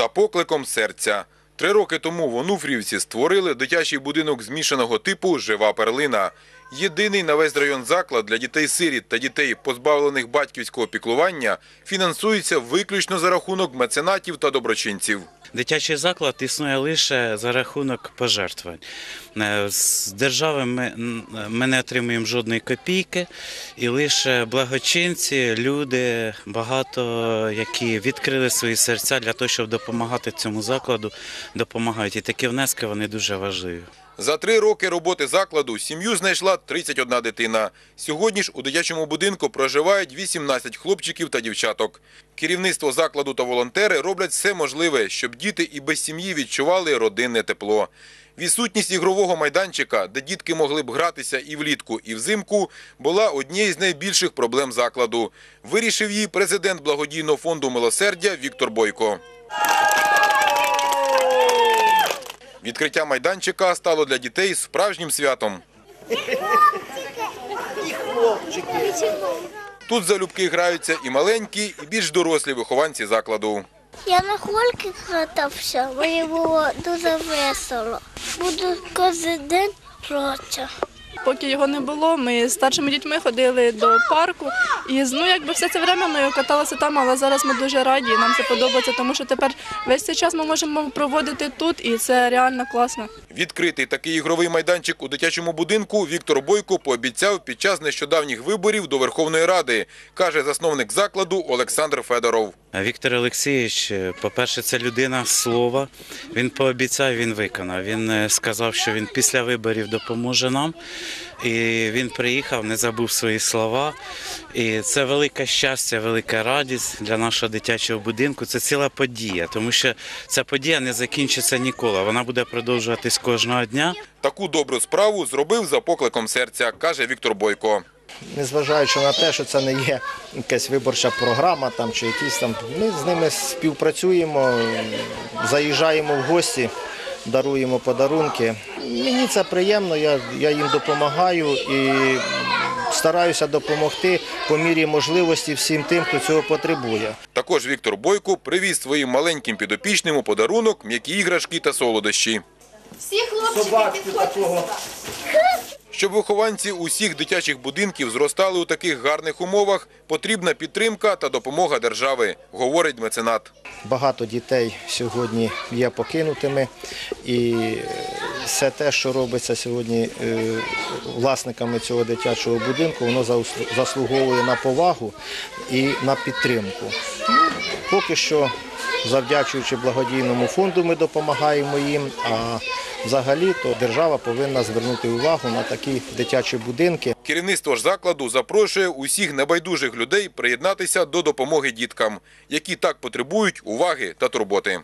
за покликом серця. Три роки тому в Онуфрівці створили дитячий будинок змішаного типу Жива перлина. Єдиний на весь район заклад для дітей-сиріт та дітей, позбавлених батьківського піклування, фінансується виключно за рахунок меценатів та доброчинців. Дитячий заклад існує лише за рахунок пожертвувань. Е, З держави ми, ми не отримуємо жодної копійки, і лише благочинці, люди, багато які відкрили свої серця для того, щоб допомагати цьому закладу, допомагають. І такі внески вони дуже важливі. За три роки роботи закладу сім'ю знайшла 31 дитина. Сьогодні ж у дитячому будинку проживають 18 хлопчиків та дівчаток. Керівництво закладу та волонтери роблять все можливе, щоб діти і без сім'ї відчували родинне тепло. Відсутність ігрового майданчика, де дітки могли б гратися і влітку, і взимку, була однією з найбільших проблем закладу. Вирішив її президент благодійного фонду милосердя Віктор Бойко. Відкриття майданчика стало для дітей справжнім святом. Тут залюбки граються і маленькі, і більш дорослі вихованці закладу. Я на хольки катався, мені було дуже весело. Буду кожен день проти. Поки його не було, ми з старшими дітьми ходили до парку. І ну, якби все це время ми каталися там, але зараз ми дуже раді, нам це подобається, тому що тепер весь цей час ми можемо проводити тут, і це реально класно. Відкритий такий ігровий майданчик у дитячому будинку Віктор Бойко пообіцяв під час нещодавніх виборів до Верховної Ради, каже засновник закладу Олександр Федоров. Віктор Олексійович, е, по-перше, це людина слова. Він пообіцяв, він виконав. Він е, сказав, що він після виборів допоможе нам. І він приїхав, не забув свої слова. І це велике щастя, велика радість для нашого дитячого будинку. Це ціла подія, тому що ця подія не закінчиться ніколи. Вона буде продовжуватись кожного дня. Таку добру справу зробив за покликом серця, каже Віктор Бойко. Незважаючи на те, що це не є якась виборча програма там чи якісь там. Ми з ними співпрацюємо, заїжджаємо в гості, даруємо подарунки. Мені це приємно, я, я їм допомагаю і стараюся допомогти по мірі можливості всім тим, хто цього потребує. Також Віктор Бойко привіз своїм маленьким підопічним у подарунок м'які іграшки та солодощі. Всі хлопчики підходять сюди. Щоб вихованці усіх дитячих будинків зростали у таких гарних умовах, потрібна підтримка та допомога держави, говорить меценат. Багато дітей сьогодні є покинутими, і все те, що робиться сьогодні е, власниками цього дитячого будинку, воно заслуговує на повагу і на підтримку. Поки що, завдячуючи благодійному фонду, ми допомагаємо їм. А взагалі то держава повинна звернути увагу на такі дитячі будинки. Керівництво ж закладу запрошує усіх небайдужих людей приєднатися до допомоги діткам, які так потребують уваги та турботи.